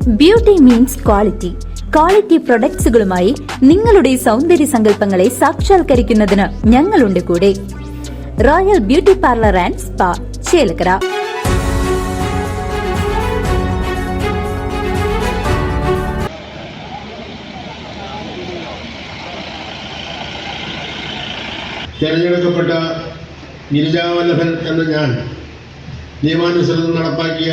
Beauty means quality quality പ്രൊഡക്ട്സുകളുമായി നിങ്ങളുടെ സൗന്ദര്യ സങ്കല്പങ്ങളെ സാക്ഷാത്കരിക്കുന്നതിന് ഞങ്ങളുണ്ട് കൂടെ. Royal beauty parlour and spa Chelakkara. തിരഞ്ഞെടുക്കപ്പെട്ട ഗിരിജാവല്ലഭൻ എന്ന ഞാൻ നിയമാനുസൃതം നടപ്പാക്കിയ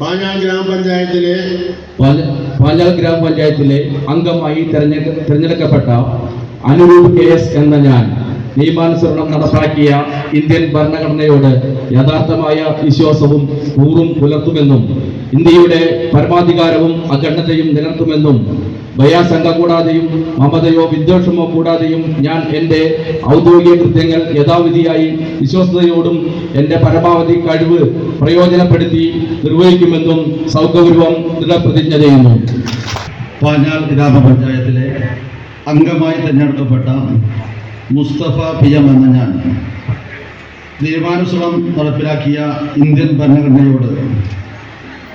പാഞ്ഞാൾ ഗ്രാമപഞ്ചായത്തിലെ ഗ്രാമപഞ്ചായത്തിലെ അംഗമായി തിരഞ്ഞെടുക്കപ്പെട്ട അനുരൂപ് കെ എസ് എന്ന ഞാൻ നിയമാനുസരണം നടപ്പാക്കിയ ഇന്ത്യൻ ഭരണഘടനയോട് യഥാർത്ഥമായ വിശ്വാസവും കൂറും പുലർത്തുമെന്നും ഇന്ത്യയുടെ പരമാധികാരവും അഖണ്ഡതയും നിലനിർത്തുമെന്നും ഭയാശങ്ക കൂടാതെയും മമതയോ വിദ്വേഷമോ കൂടാതെയും ഞാൻ എന്റെ ഔദ്യോഗിക കൃത്യങ്ങൾ യഥാവിധിയായി വിശ്വസ്തയോടും എന്റെ പരമാവധി കഴിവ് പ്രയോജനപ്പെടുത്തി നിർവഹിക്കുമെന്നും സൗകര്യവും ദൃഢപ്രതിജ്ഞ ചെയ്യുന്നു. പാഞ്ഞാൽ ഗ്രാമപഞ്ചായത്തിലെ അംഗമായി തിരഞ്ഞെടുക്കപ്പെട്ട മുസ്തഫ പി എം എന്ന ഞാൻ. നിയമാനുസൃതം നടപ്പിലാക്കിയ ഇന്ത്യൻ ഭരണഘടനയോട്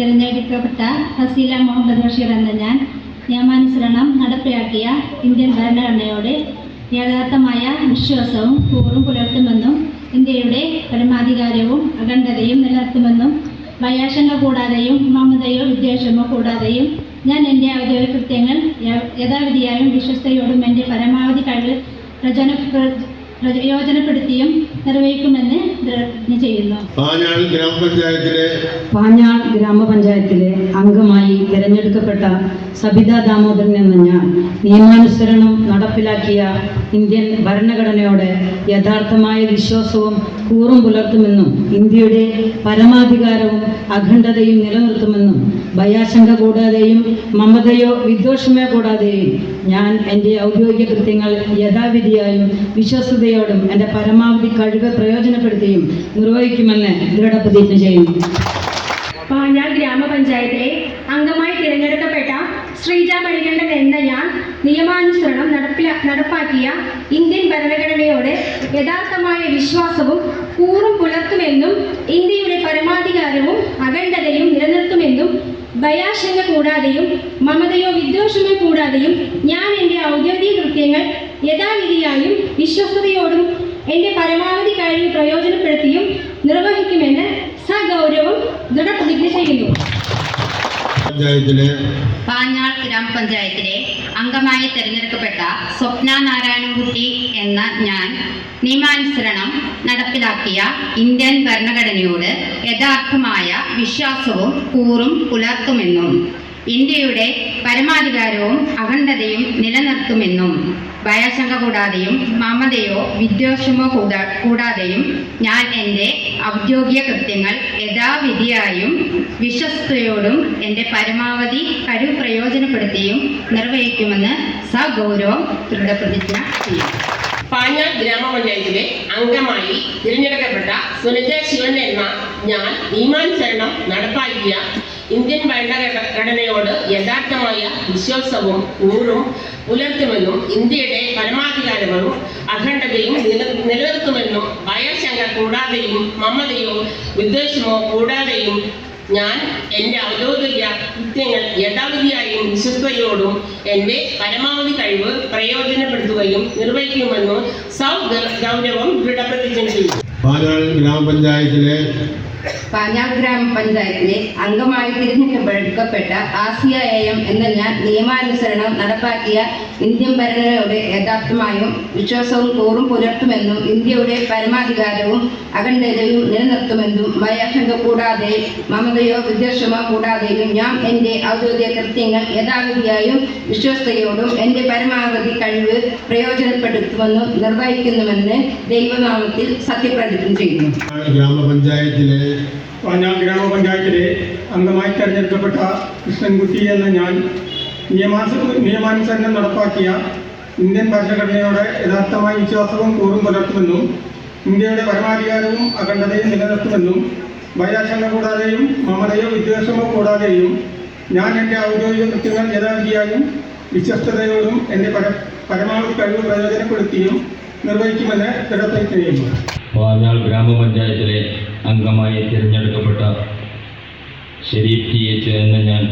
തിരഞ്ഞെടുക്കപ്പെട്ട ഫസീല മുഹമ്മദ് ബഷീർ എന്ന ഞാൻ നിയമാനുസരണം നടപ്പിലാക്കിയ ഇന്ത്യൻ ഭരണഘടനയോട് യഥാർത്ഥമായ വിശ്വാസവും കൂറും പുലർത്തുമെന്നും ഇന്ത്യയുടെ പരമാധികാരവും അഖണ്ഡതയും നിലനിർത്തുമെന്നും ഭയാശങ്ക കൂടാതെയും മമതയോ വിദ്വേഷമോ കൂടാതെയും ഞാൻ എന്റെ ഔദ്യോഗിക കൃത്യങ്ങൾ യഥാവിധിയായും വിശ്വസ്തയോടും എന്റെ പരമാവധി കഴിവ് പ്രചോദന പ്ര- പ്രയോജനപ്പെടുത്തിയും നിർവഹിക്കുമെന്ന് ചെയ്യുന്നു. പാഞ്ഞാൾ ഗ്രാമപഞ്ചായത്തിലെ പാഞ്ഞാൾ ഗ്രാമപഞ്ചായത്തിലെ അംഗമായി തിരഞ്ഞെടുക്കപ്പെട്ട സബിത ദാമോദരൻ എന്ന ഞാൻ നിയമാനുസരണം നടപ്പിലാക്കിയ ഇന്ത്യൻ ഭരണഘടനയോട് യഥാർത്ഥമായ വിശ്വാസവും കൂറും പുലർത്തുമെന്നും ഇന്ത്യയുടെ പരമാധികാരവും അഖണ്ഡതയും നിലനിർത്തുമെന്നും ഭയാശങ്ക കൂടാതെയും മമതയോ വിദ്വേഷമോ കൂടാതെയും ഞാൻ എന്റെ ഔദ്യോഗിക കൃത്യങ്ങൾ യഥാവിധിയായും വിശ്വസ്തയോടും എന്റെ പരമാവധി കഴിവ് പ്രയോജനപ്പെടുത്തിയും നിർവഹിക്കുമെന്ന് ദൃഢപ്രതിജ്ഞ ചെയ്യുന്നു. ഞാൻ ഗ്രാമപഞ്ചായത്തിലെ അംഗമായി തിരഞ്ഞെടുക്കപ്പെട്ട ശ്രീജ മണികണ്ഠൻ എന്ന ഞാൻ നിയമാനുസരണം നടപ്പില നടപ്പാക്കിയ ഇന്ത്യൻ ഭരണഘടനയോട് യഥാർത്ഥമായ വിശ്വാസവും കൂറും പുലർത്തുമെന്നും ഇന്ത്യയുടെ പരമാധികാരവും അഖണ്ഡതയും നിലനിർത്തുമെന്നും ഭയാശങ്ക കൂടാതെയും മമതയോ വിദ്വേഷമോ കൂടാതെയും ഞാൻ എന്റെ ഔദ്യോഗിക കൃത്യങ്ങൾ യഥാവിധിയായും വിശ്വസ്തയോടും എന്റെ പരമാവധി കഴിവ് പ്രയോജനപ്പെടുത്തിയും നിർവഹിക്കുമെന്ന് സഗൗരവം ദൃഢപ്രതിജ്ഞ ചെയ്യുന്നു. പഞ്ചായത്തിലെ പാഞ്ഞാൾ ഗ്രാമപഞ്ചായത്തിലെ അംഗമായി തെരഞ്ഞെടുക്കപ്പെട്ട സ്വപ്ന നാരായണൻകുട്ടി എന്ന ഞാൻ നിയമാനുസരണം നടപ്പിലാക്കിയ ഇന്ത്യൻ ഭരണഘടനയോട് യഥാർത്ഥമായ വിശ്വാസവും കൂറും പുലർത്തുമെന്നും ഇന്ത്യയുടെ പരമാധികാരവും അഖണ്ഡതയും നിലനിർത്തുമെന്നും ഭയാശങ്ക കൂടാതെയും മമതയോ വിദ്വേഷമോ കൂടാ കൂടാതെയും ഞാൻ എന്റെ ഔദ്യോഗിക കൃത്യങ്ങൾ യഥാവിധിയായും വിശ്വസ്തയോടും എന്റെ പരമാവധി കഴിവ് പ്രയോജനപ്പെടുത്തിയും നിർവഹിക്കുമെന്ന് സഗൗരവം ദൃഢപ്രതിജ്ഞ ചെയ്യും പാഞ്ഞാൾ ഗ്രാമപഞ്ചായത്തിലെ അംഗമായി തിരഞ്ഞെടുക്കപ്പെട്ട സുനിത ശിവൻ എന്ന ഞാൻ നിയമാനുസരണം നടപ്പാക്കിയ ഇന്ത്യൻ ഭരണഘടനയോട് യഥാർത്ഥമായ വിശ്വാസവും ഊറും പുലർത്തുമെന്നും ഇന്ത്യയുടെ പരമാധികാരവും അഖണ്ഡതയും നില നിലനിർത്തുമെന്നും ഭയശങ്ക കൂടാതെയും മമതയോ വിദ്വേഷമോ കൂടാതെയും ഞാൻ എന്റെ ഔദ്യോഗിക കൃത്യങ്ങൾ യഥാവിധിയായും വിശ്വസ്തയോടും എന്റെ പരമാവധി കഴിവ് പ്രയോജനപ്പെടുത്തുകയും നിർവഹിക്കുമെന്നും സൗ ഗൗരവം ദൃഢപ്രതിജ്ഞ ചെയ്തു. പാലാൾ ഗ്രാമപഞ്ചായത്തിലെ പാഞ്ഞാൾ ഗ്രാമപഞ്ചായത്തിലെ അംഗമായി തിരഞ്ഞെടുക്കപ്പെട്ട ആസിയ എ എം എന്ന ഞാൻ നിയമാനുസരണം നടപ്പാക്കിയ ഇന്ത്യൻ ഭരണയുടെ യഥാർത്ഥമായും വിശ്വാസവും തോറും പുലർത്തുമെന്നും ഇന്ത്യയുടെ പരമാധികാരവും അഖണ്ഡതയും നിലനിർത്തുമെന്നും ഭയാശങ്ക കൂടാതെ മമതയോ വിദ്വേഷമോ കൂടാതെയും ഞാൻ എന്റെ ഔദ്യോഗിക കൃത്യങ്ങൾ യഥാവിധിയായും വിശ്വസ്തയോടും എന്റെ പരമാവധി കഴിവ് പ്രയോജനപ്പെടുത്തുമെന്നും നിർവഹിക്കുന്നുവെന്ന് ദൈവനാമത്തിൽ സത്യപ്രതിജ്ഞ ചെയ്യുന്നു. ഗ്രാമപഞ്ചായത്തിലെ പാഞ്ഞാൾ ഗ്രാമപഞ്ചായത്തിലെ അംഗമായി തെരഞ്ഞെടുക്കപ്പെട്ട കൃഷ്ണൻകുട്ടി എന്ന ഞാൻ നിയമാനുസ നിയമാനുസരണം നടപ്പാക്കിയ ഇന്ത്യൻ ഭരണഘടനയോടെ യഥാർത്ഥമായ വിശ്വാസവും കൂറും പുലർത്തുമെന്നും ഇന്ത്യയുടെ പരമാധികാരവും അഖണ്ഡതയും നിലനിർത്തുമെന്നും ഭയാശങ്ക കൂടാതെയും മമതയോ വിദ്വേഷമോ കൂടാതെയും ഞാൻ എന്റെ ഔദ്യോഗിക കൃത്യങ്ങൾ യഥാവിധിയായും വിശ്വസ്തയോടും എന്റെ പര പരമാവധി കഴിവ് പ്രയോജനപ്പെടുത്തിയും നിർവഹിക്കുമെന്ന് ചെയ്യുന്നു പാഞ്ഞാൾ ഗ്രാമപഞ്ചായത്തിലെ അംഗമായി തിരഞ്ഞെടുക്കപ്പെട്ട ഷെരീഫ് ടി എച്ച് എന്ന ഞാൻ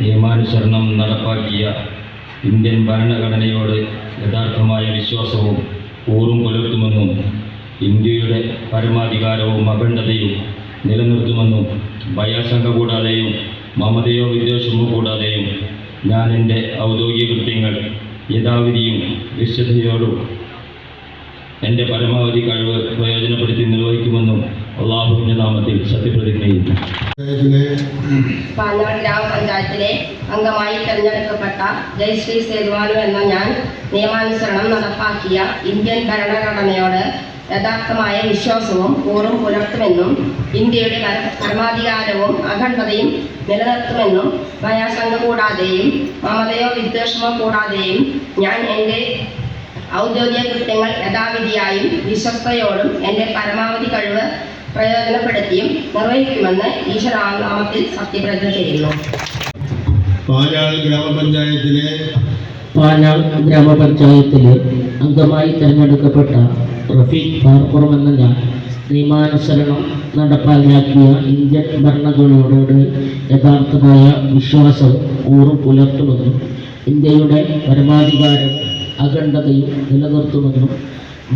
നിയമാനുസരണം നടപ്പാക്കിയ ഇന്ത്യൻ ഭരണഘടനയോട് യഥാർത്ഥമായ വിശ്വാസവും ഊറും പുലർത്തുമെന്നും ഇന്ത്യയുടെ പരമാധികാരവും അഖണ്ഡതയും നിലനിർത്തുമെന്നും ഭയാശങ്ക കൂടാതെയും മമതയോ വിദ്വേഷമോ കൂടാതെയും ഞാൻ എന്റെ ഔദ്യോഗിക കൃത്യങ്ങൾ യഥാവിധിയും വിശുദ്ധയോടും എന്റെ പരമാവധി കഴിവ് പ്രയോജനപ്പെടുത്തി നിർവഹിക്കുമെന്നും അള്ളാഹുവിന്റെ നാമത്തിൽ സത്യപ്രതിജ്ഞ ചെയ്യുന്നു പാഞ്ഞാൾ ഗ്രാമപഞ്ചായത്തിലെ അംഗമായി തെരഞ്ഞെടുക്കപ്പെട്ട ജയശ്രീ സേതുവാനു എന്ന ഞാൻ നിയമാനുസരണം നടപ്പാക്കിയ ഇന്ത്യൻ ഭരണഘടനയോട് യഥാർത്ഥമായ വിശ്വാസവും ഊറും പുലർത്തുമെന്നും ഇന്ത്യയുടെ പരമാധികാരവും അഖണ്ഡതയും നിലനിർത്തുമെന്നും ഭയാശങ്ക കൂടാതെയും മമതയോ വിദ്വേഷമോ കൂടാതെയും ഞാൻ എന്റെ ഔദ്യോഗിക കൃത്യങ്ങൾ യഥാവിധിയായും വിശ്വസ്തയോടും എന്റെ പരമാവധി കഴിവ് പ്രയോജനപ്പെടുത്തിയും നിർവഹിക്കുമെന്ന് ഈശ്വരാമനാമത്തിൽ സത്യപ്രതിജ്ഞ ചെയ്യുന്നു. പാലാൾ ഗ്രാമപഞ്ചായത്തിലെ പാലാൾ ഗ്രാമപഞ്ചായത്തിലെ അംഗമായി തിരഞ്ഞെടുക്കപ്പെട്ട റഫീഖ് പാർപ്പുറം എന്ന ഞാൻ നിയമാനുസരണം നടപ്പാക്കിയ ഇന്ത്യൻ ഭരണഘടനയോട് യഥാർത്ഥമായ വിശ്വാസം ഊറു പുലർത്തുമെന്നും ഇന്ത്യയുടെ പരമാധികാരവും അഖണ്ഡതയും നിലനിർത്തുമെന്നും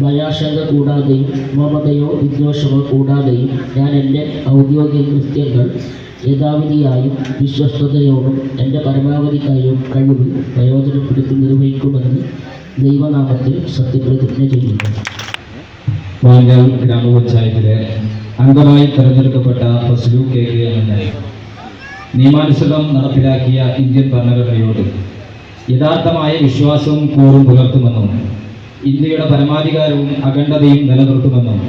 ഭയാശങ്ക കൂടാതെയും മമതയോ വിദ്വേഷമോ കൂടാതെയും ഞാൻ എന്റെ ഔദ്യോഗിക കൃത്യങ്ങൾ യഥാവിധിയായും വിശ്വസ്തയോടും എന്റെ പരമാവധി കഴിവ് കഴിവ് പ്രയോജനപ്പെടുത്തി നിർവഹിക്കുമെന്ന് ദൈവനാമത്തിൽ സത്യപ്രതിജ്ഞ ചെയ്യുന്നു. പാഞ്ഞാൾ ഗ്രാമപഞ്ചായത്തിലെ അംഗമായി തെരഞ്ഞെടുക്കപ്പെട്ട ഫസ്ലു കെ കെ എന്ന നിയമാനുസൃതം നടപ്പിലാക്കിയ ഇന്ത്യൻ ഭരണഘടനയോട് യഥാർത്ഥമായ വിശ്വാസവും കൂറും പുലർത്തുമെന്നും ഇന്ത്യയുടെ പരമാധികാരവും അഖണ്ഡതയും നിലനിർത്തുമെന്നും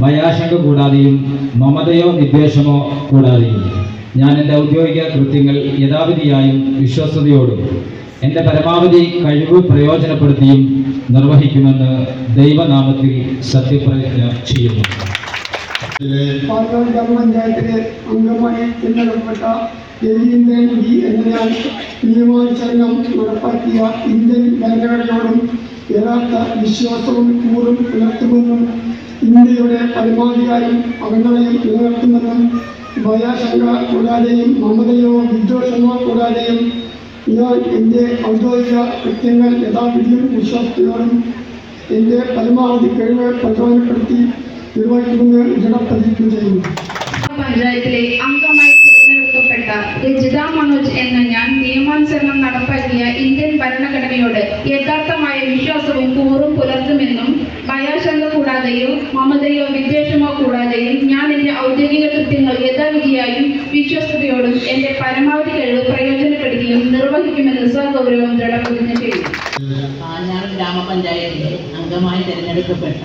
ഭയാശങ്ക കൂടാതെയും മമതയോ വിദ്വേഷമോ കൂടാതെയും ഞാൻ എന്റെ ഔദ്യോഗിക കൃത്യങ്ങൾ യഥാവിധിയായും വിശ്വസ്തയോടും എന്റെ പരമാവധി കഴിവ് പ്രയോജനപ്പെടുത്തിയും നിർവഹിക്കുമെന്ന് ദൈവനാമത്തിൽ സത്യപ്രതിജ്ഞ ചെയ്യുന്നു. പാലക്കാട് ഗ്രാമപഞ്ചായത്തിലെ അംഗമായി തിരഞ്ഞെടുക്കപ്പെട്ട രവീന്ദ്രൻ വി എന്ന ഞാൻ നിയമാനുസരണം നടപ്പാക്കിയ ഇന്ത്യൻ ഭരണഘടനയോടും യഥാർത്ഥ വിശ്വാസവും കൂറും പുലർത്തുമെന്നും ഇന്ത്യയുടെ പരമാധികാരം അവഗണനയും നിലനിർത്തുമെന്നും ഭയാശങ്ക കൂടാതെയും മമതയോ വിദ്വേഷമോ കൂടാതെയും ഞാൻ എന്റെ ഔദ്യോഗിക കൃത്യങ്ങൾ യഥാവിധിയും വിശ്വാസത്തോടും എന്റെ പരമാവധി കഴിവ് പ്രചോദനപ്പെടുത്തി നിർവഹിക്കുമെന്ന് ദൃഢപ്രതിജ്ഞ ചെയ്യുന്നു. പഞ്ചായത്തിലെ അംഗമായി തിരഞ്ഞെടുക്കപ്പെട്ട രജിത മനോജ് എന്ന ഞാൻ നിയമാനുസരണം നടപ്പാക്കിയ ഇന്ത്യൻ ഭരണഘടനയോട് യഥാർത്ഥമായ വിശ്വാസവും കൂറും പുലർത്തുമെന്നും ഭയാശങ്ക കൂടാതെയോ മമതയോ വിദ്വേഷമോ കൂടാതെയും ഞാൻ എന്റെ ഔദ്യോഗിക കൃത്യങ്ങൾ യഥാവിധിയായും വിശ്വസ്തയോടും എന്റെ പരമാവധി കഴിവ് പ്രയോജനപ്പെടുത്തിയും നിർവഹിക്കുമെന്ന് സ്വഗൗരവം ദൃഢപ്രതിജ്ഞ ചെയ്തു. പാഞ്ഞാൾ ഗ്രാമപഞ്ചായത്തിലെ അംഗമായി തിരഞ്ഞെടുക്കപ്പെട്ട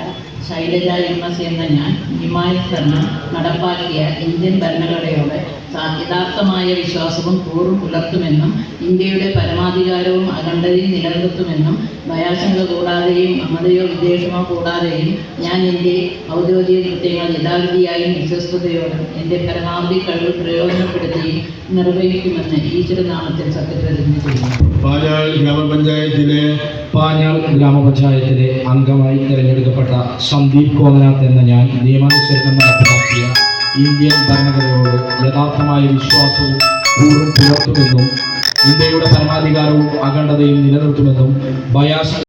ശൈലജ എം എസ് എന്ന ഞാൻ നിയമാനുസരണം നടപ്പാക്കിയ ഇന്ത്യൻ ഭരണഘടനയോട് യഥാർത്ഥമായ വിശ്വാസവും കൂറും പുലർത്തുമെന്നും ഇന്ത്യയുടെ പരമാധികാരവും അഖണ്ഡതയും നിലനിർത്തുമെന്നും ഭയാശങ്ക കൂടാതെയും അമതയോ വിദ്വേഷമോ കൂടാതെയും ഞാൻ എന്റെ ഔദ്യോഗിക കൃത്യങ്ങൾ യഥാവിധിയായും വിശ്വസ്തയോടും എന്റെ പരമാവധി കഴിവ് പ്രയോജനപ്പെടുത്തുകയും നിർവഹിക്കുമെന്ന് ഈശ്വരനാമത്തിൽ സത്യപ്രതിജ്ഞ ചെയ്യുന്നു. പാലാൾ ഗ്രാമപഞ്ചായത്തിലെ പാഞ്ഞാൾ ഗ്രാമപഞ്ചായത്തിലെ അംഗമായി തിരഞ്ഞെടുക്കപ്പെട്ട സന്ദീപ് കോതനാഥ് എന്ന ഞാൻ നിയമാനുസരണം നടപ്പിലാക്കിയ ഇന്ത്യൻ ഭരണഘടനയോട് യഥാർത്ഥമായ വിശ്വാസവും കൂറും പുലർത്തുമെന്നും ഇന്ത്യയുടെ പരമാധികാരവും അഖണ്ഡതയും നിലനിർത്തുമെന്നും ഭയാശ